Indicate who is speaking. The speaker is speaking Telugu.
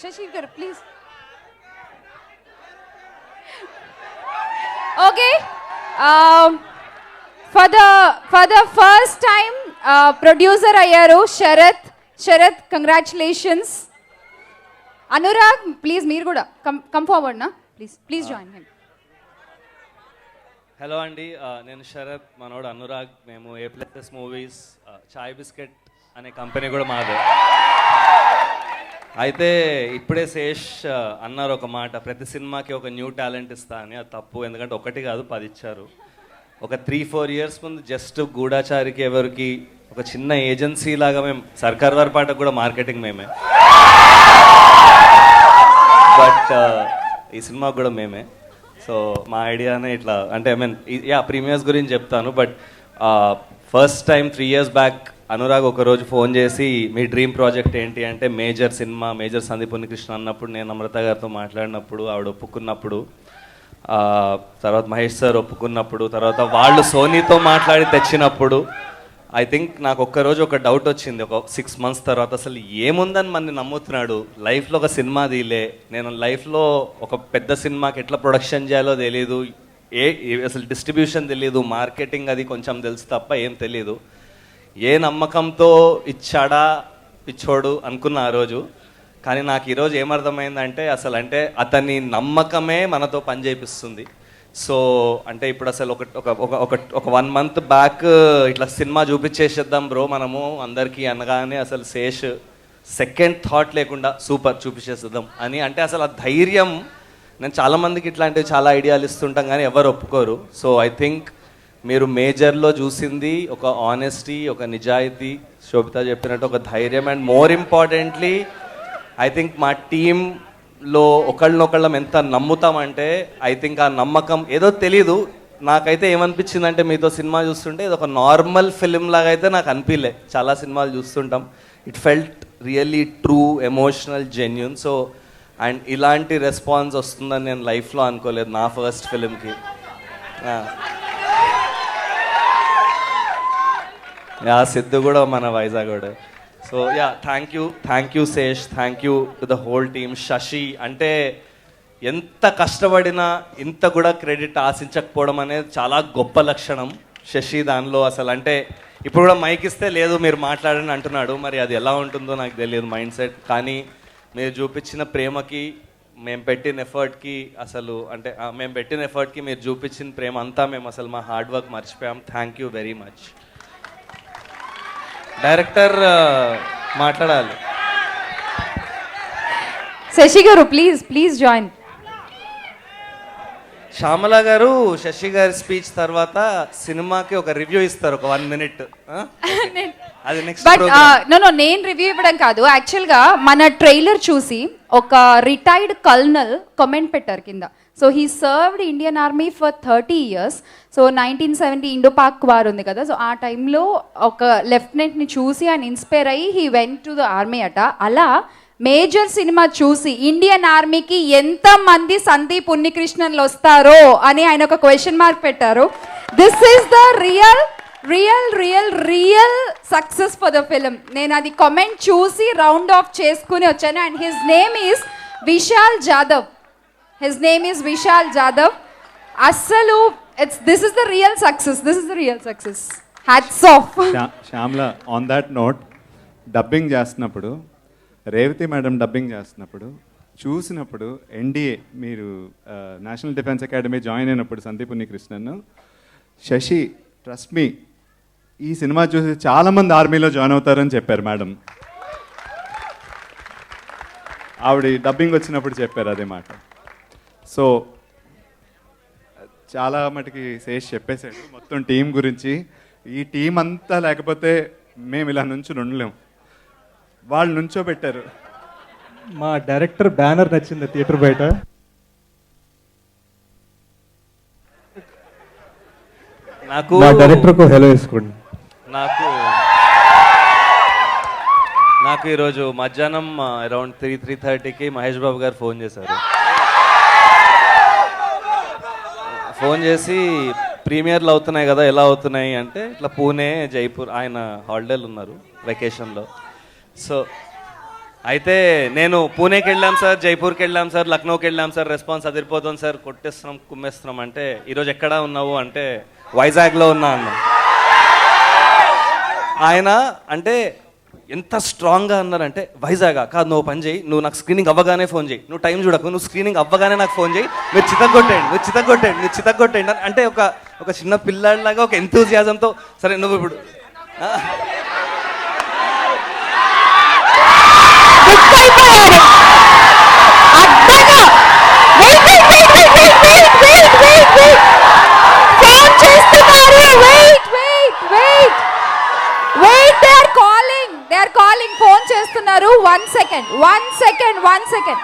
Speaker 1: Sashi garu please okay for the for the first time producer uh, అయ్యారు శరత్. శరత్ కంగ్రాచులేషన్స్ అనురాగ్ ప్లీజ్ మీరు కూడా కమ్ కమ్ ఫార్వర్డ్ నా please please join him
Speaker 2: hello అండి ఆ, నేను శరత్ మనోడు అనురాగ్ మేము A plus movies chai biscuit అనే కంపెనీ కూడా మాదే. అయితే ఇప్పుడే శేష్ అన్నారు ఒక మాట ప్రతి సినిమాకి ఒక న్యూ టాలెంట్ ఇస్తా అని. అది తప్పు ఎందుకంటే ఒకటి కాదు పది ఇచ్చారు. ఒక త్రీ ఫోర్ ఇయర్స్ ముందు జస్ట్ గూఢాచారికి ఎవరికి ఒక చిన్న ఏజెన్సీ లాగా మేము సర్కార్ వారి పాటకు కూడా మార్కెటింగ్ మేమే. బట్ ఈ సినిమా కూడా మేమే. సో మా ఐడియానే ఇట్లా అంటే ఐ మీన్ యా ప్రీమియర్స్ గురించి చెప్తాను but first time three years back Anurag ఒకరోజు ఫోన్ చేసి మీ డ్రీమ్ ప్రాజెక్ట్ ఏంటి? అంటే major cinema major Sandeep Unnikrishna అన్నప్పుడు నేను అమృత గారితో మాట్లాడినప్పుడు ఆవిడ ఒప్పుకున్నప్పుడు తర్వాత మహేష్ సార్ ఒప్పుకున్నప్పుడు తర్వాత వాళ్ళు సోనీతో మాట్లాడి తెచ్చినప్పుడు ఐ థింక్ నాకు ఒక్క రోజు ఒక డౌట్ వచ్చింది. ఒక సిక్స్ మంత్స్ తర్వాత అసలు ఏముందని మన నమ్ముతున్నాడు? లైఫ్లో ఒక సినిమా తీలే. నేను లైఫ్లో ఒక పెద్ద సినిమాకి ఎట్లా ప్రొడక్షన్ చేయాలో తెలియదు ఏ- అసలు డిస్ట్రిబ్యూషన్ తెలియదు మార్కెటింగ్ అది కొంచెం తెలుసు తప్ప ఏం తెలియదు ఏ నమ్మకంతో ఇచ్చాడా పిచ్చోడు అనుకున్న ఆ రోజు. కానీ నాకు ఈరోజు ఏమర్థమైందంటే అసలు అంటే అతని నమ్మకమే మనతో పని చేపిస్తుంది సో అంటే ఇప్పుడు అసలు ఒక ఒక ఒక ఒక ఒక వన్ మంత్ బ్యాక్ ఇట్లా సినిమా చూపించేసేద్దాం బ్రో మనము అందరికీ అనగానే అసలు శేష్ సెకండ్ థాట్ లేకుండా సూపర్ చూపించేసేద్దాం అని. అంటే అసలు ఆ ధైర్యం నేను చాలామందికి ఇట్లాంటివి చాలా ఐడియాలు ఇస్తుంటాం కానీ ఎవరు ఒప్పుకోరు. సో ఐ థింక్ మీరు మేజర్లో చూసింది ఒక ఆనెస్టీ ఒక నిజాయితీ శోభిత చెప్పినట్టు ఒక ధైర్యం and more importantly I think మా టీంలో ఒకళ్ళనొకళ్ళం ఎంత నమ్ముతామంటే ఐ థింక్ ఆ నమ్మకం ఏదో తెలీదు. నాకైతే ఏమనిపించిందంటే మీతో సినిమా చూస్తుంటే ఇది ఒక నార్మల్ ఫిలిం లాగా అయితే నాకు అనిపించలే చాలా సినిమాలు చూస్తుంటాం. It felt really true emotional genuine so and ఇలాంటి రెస్పాన్స్ వస్తుందని నేను లైఫ్లో అనుకోలేదు నా ఫస్ట్ ఫిలింకి యా సిద్ధు కూడా మన వైజాగ్ కూడా so yeah thank you thank you Sesh thank you to the whole team Sashi అంటే ఎంత కష్టపడినా ఇంత కూడా క్రెడిట్ ఆశించకపోవడం అనేది చాలా గొప్ప లక్షణం శశి దానిలో అసలు. అంటే ఇప్పుడు కూడా మైక్ ఇస్తే లేదు మీరు మాట్లాడని అంటున్నాడు. మరి అది ఎలా ఉంటుందో నాకు తెలియదు మైండ్ సెట్ కానీ మీరు చూపించిన ప్రేమకి మేము పెట్టిన ఎఫర్ట్కి అసలు అంటే మేము పెట్టిన ఎఫర్ట్కి మీరు చూపించిన ప్రేమ అంతా మేము అసలు మా హార్డ్ వర్క్ మర్చిపోయాం. Thank you very much director మాట్లాడాలి.
Speaker 1: Sashi garu please please join
Speaker 2: Shyamala గారు శశి గారి స్పీచ్ తర్వాత సినిమాకి ఒక రివ్యూ ఇస్తారు ఒక one minute.
Speaker 1: But no no నేను రివ్యూ ఇవ్వడం కాదు. యాక్చువల్గా మన ట్రైలర్ చూసి ఒక రిటైర్డ్ కల్నల్ కామెంట్ పెట్టారు కింద. So he served Indian army for thirty years so nineteen seventy Indo Pak war ఉంది కదా. సో ఆ టైంలో ఒక లెఫ్టినెంట్ని చూసి ఆయన ఇన్స్పైర్ అయ్యి he went to the army అట. అలా మేజర్ సినిమా చూసి ఇండియన్ ఆర్మీకి ఎంత మంది సందీప్ ఉన్నికృష్ణన్లు వస్తారో అని ఆయన ఒక క్వశ్చన్ మార్క్ పెట్టారు. This is the real real real real success for the film నేను అది కమెంట్ చూసి రౌండ్ ఆఫ్ చేసుకుని వచ్చాను. And his name is Vishal Jadhav his name is Vishal Jadhav అస్సలు it's this is the real success this is the real success hats off
Speaker 3: శ్యా- Shyamala on that note dubbing చేస్తున్నప్పుడు రేవతి మేడం డబ్బింగ్ చేస్తున్నప్పుడు చూసినప్పుడు ఎన్డీఏ మీరు నేషనల్ డిఫెన్స్ అకాడమీ జాయిన్ అయినప్పుడు సందీప్ ఉన్నికృష్ణన్ శశి ట్రస్ట్ మీ ఈ సినిమా చూసి చాలామంది ఆర్మీలో జాయిన్ అవుతారని చెప్పారు మేడం. ఆవిడ డబ్బింగ్ వచ్చినప్పుడు చెప్పారు అదే మాట. సో చాలా మటుకి శేష్ చెప్పేశాడు మొత్తం టీం గురించి. ఈ టీం అంతా లేకపోతే మేము ఇలా నుంచి ఉండలేం. వాళ్ళు నుంచో పెట్టారు.
Speaker 4: మా డైరెక్టర్ బ్యానర్ నచ్చింది థియేటర్ బయట.
Speaker 2: నాకు
Speaker 4: మా డైరెక్టర్కు హెలో వేసుకోండి.
Speaker 2: నాకు నాకు ఈరోజు మధ్యాహ్నం అరౌండ్ త్రీ త్రీ థర్టీకి మహేష్ బాబు గారు ఫోన్ చేశారు. ఫోన్ చేసి ప్రీమియర్లు అవుతున్నాయి కదా ఎలా అవుతున్నాయి అంటే ఇట్లా పూణే జైపూర్ ఆయన హాలిడేలు ఉన్నారు వెకేషన్లో సో అయితే నేను పూణేకి వెళ్ళాం సార్ జైపూర్కి వెళ్ళాం సార్ లక్నోకి వెళ్ళాం సార్ రెస్పాన్స్ అదిరిపోతుంది సార్ కొట్టేస్తున్నాం కుమ్మేస్తున్నాం. అంటే ఈరోజు ఎక్కడ ఉన్నావు అంటే వైజాగ్లో ఉన్నా అన్నా. ఆయన అంటే ఎంత స్ట్రాంగ్గా అన్నారంటే వైజాగా కాదు నువ్వు పని చేయి నువ్వు నాకు స్క్రీనింగ్ అవ్వగానే ఫోన్ చేయి. నువ్వు టైం చూడకు నువ్వు స్క్రీనింగ్ అవ్వగానే నాకు ఫోన్ చేయి. మీరు చితగొట్టేయండి నువ్వు చితగొట్టేయండి నువ్వు చితగొట్టేయండి అంటే ఒక ఒక చిన్న పిల్లాడిలాగా ఒక ఎంతూజియాజంతో సరే నువ్వు ఇప్పుడు ఆ,
Speaker 1: చేస్తున్నారు. One second one second one second